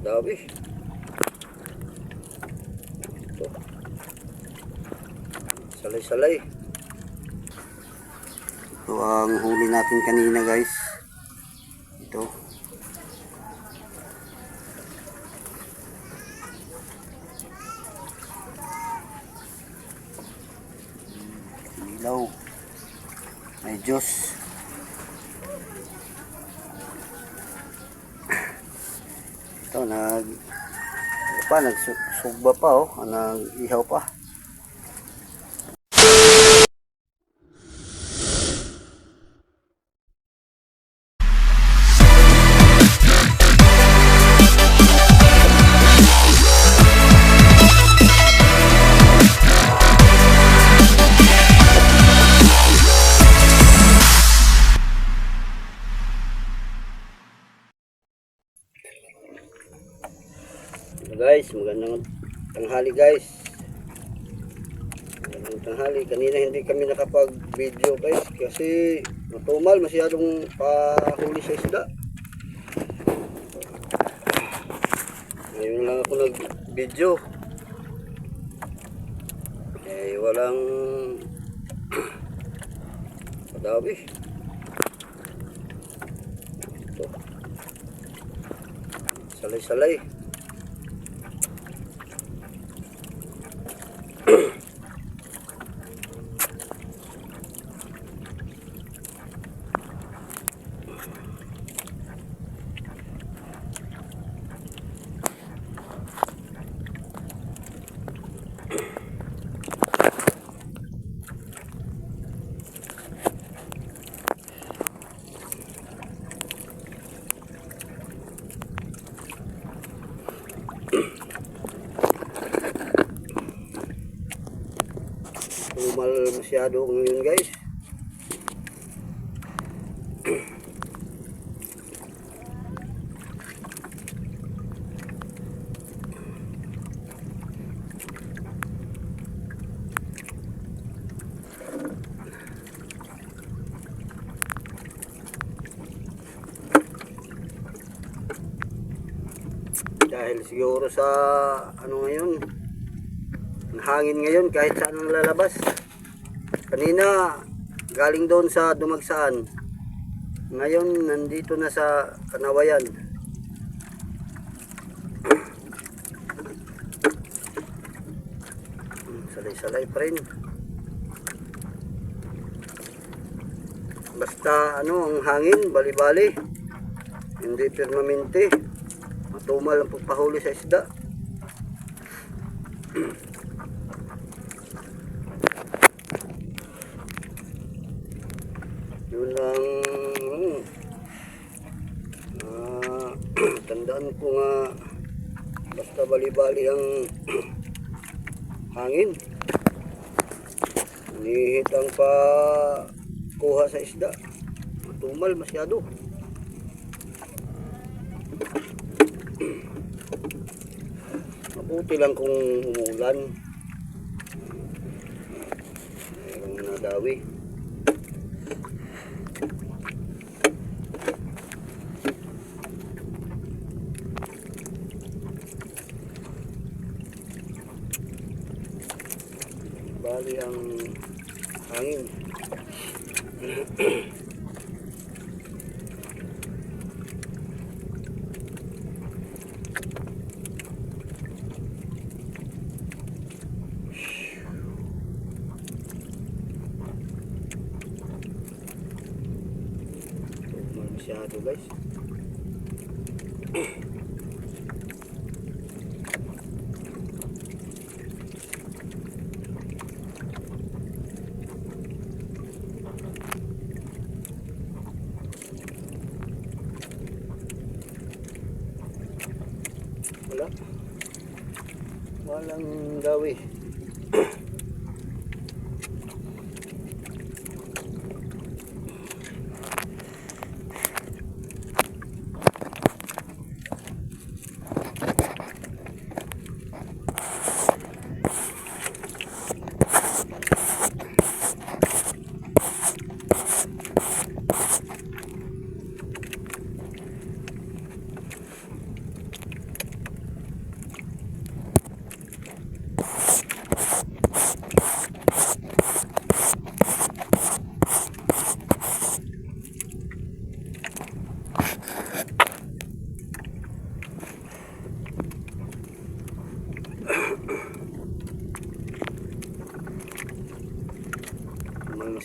Madami. Ito. Salay-salay. Ito ang huli natin kanina guys. Ito. Ilaw. May Diyos. Ito, nag... Ano pa, nagsugba pa oh. Nag-ihaw pa. Guys, magandang tanghali guys. Magandang tanghali. Kanina hindi kami nakapag-video guys kasi matumal masyadong pahuli sa isda. Ngayon lang ako nag-video. Eh walang madami. Ito. Salay-salay. Masyado ngayon guys. Dahil siguro sa ano ngayon, ang hangin ngayon kahit saan ang lalabas. Kanina galing doon sa dumagsaan. Ngayon nandito na sa Kanawayan. Hmm, Salay-salay pa rin. Basta ano ang hangin, bali-bali. Hindi permanente. Matumal ang pagpahuli sa isda. Yun lang ano, ah, tandaan ko nga basta bali-bali ang hangin. Nihitang pa kuha sa isda. Matumal masyado. Mabuti lang kung umulan. Mayroong nadawi. Bali ang hangin. Masyado guys. Wala. Walang gawi.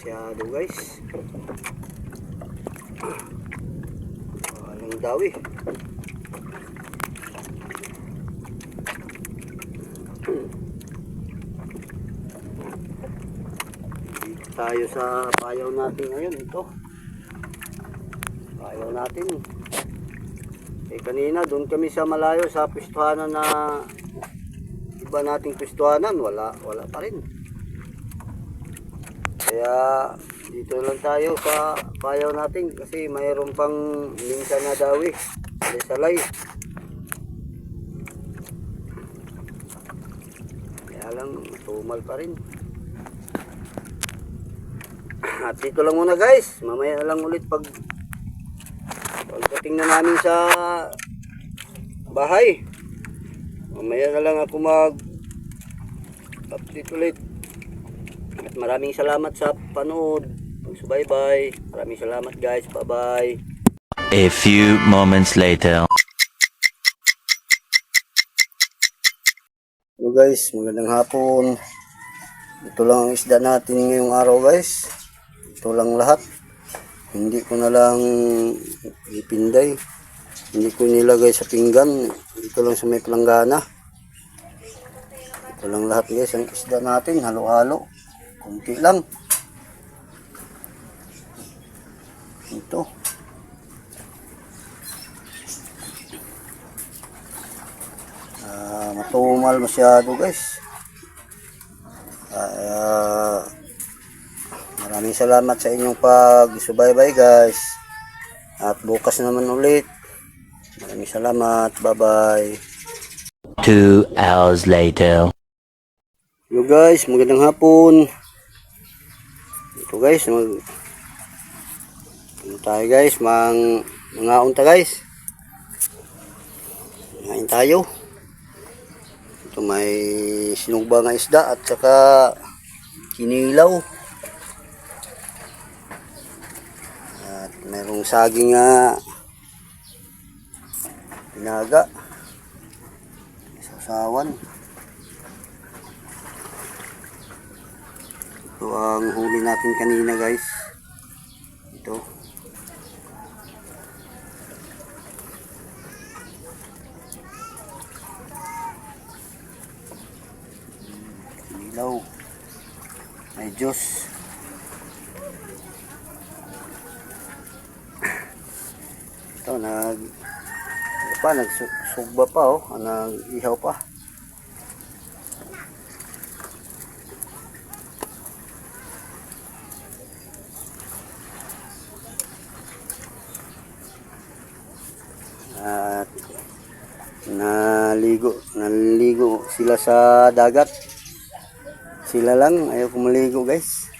Masyado guys. Walang dawi. Dito tayo sa payaw natin ngayon. Ito. Payaw natin. Eh kanina doon kami sa malayo sa pistuhanan na iba nating pistuhanan. Wala, wala pa rin. Kaya dito lang tayo sa payaw natin kasi mayroon pang minsan na dawi. Salay-salay. Kaya lang tumal pa rin. At dito lang muna guys. Mamaya lang ulit pag pagdating na namin sa bahay. Mamaya na lang ako mag update ulit. At maraming salamat sa panood. Pagsubaybay. Maraming salamat guys. Bye-bye. A few moments later. Hello guys, magandang hapon. Ito lang ang isda natin ngayong araw guys. Ito lang lahat. Hindi ko na lang ipinday. Hindi ko nilagay sa pinggan. Ito lang sa may planggana. Ito lang lahat guys, ang isda natin. Halo-halo. Kunti lang. Ito. Ah, matumal masyado guys. Ah, maraming salamat sa inyong pag-subaybay guys. At bukas naman ulit. Maraming salamat. Bye-bye. Two hours later. Hello guys, magandang hapon. Ito guys, mag ano tayo guys, mang mga unta guys. Ngayon tayo. Ito may sinugba nga isda at saka kinilaw. At mayroong saging nga pinaga. Sasawan. Ito ang huli natin kanina guys. Ito. Ilaw. May juice. Ito nag ano pa nagsugba pa oh, nag-ihaw pa. Naligo naligo sila sa dagat. Sila lang ayaw ko guys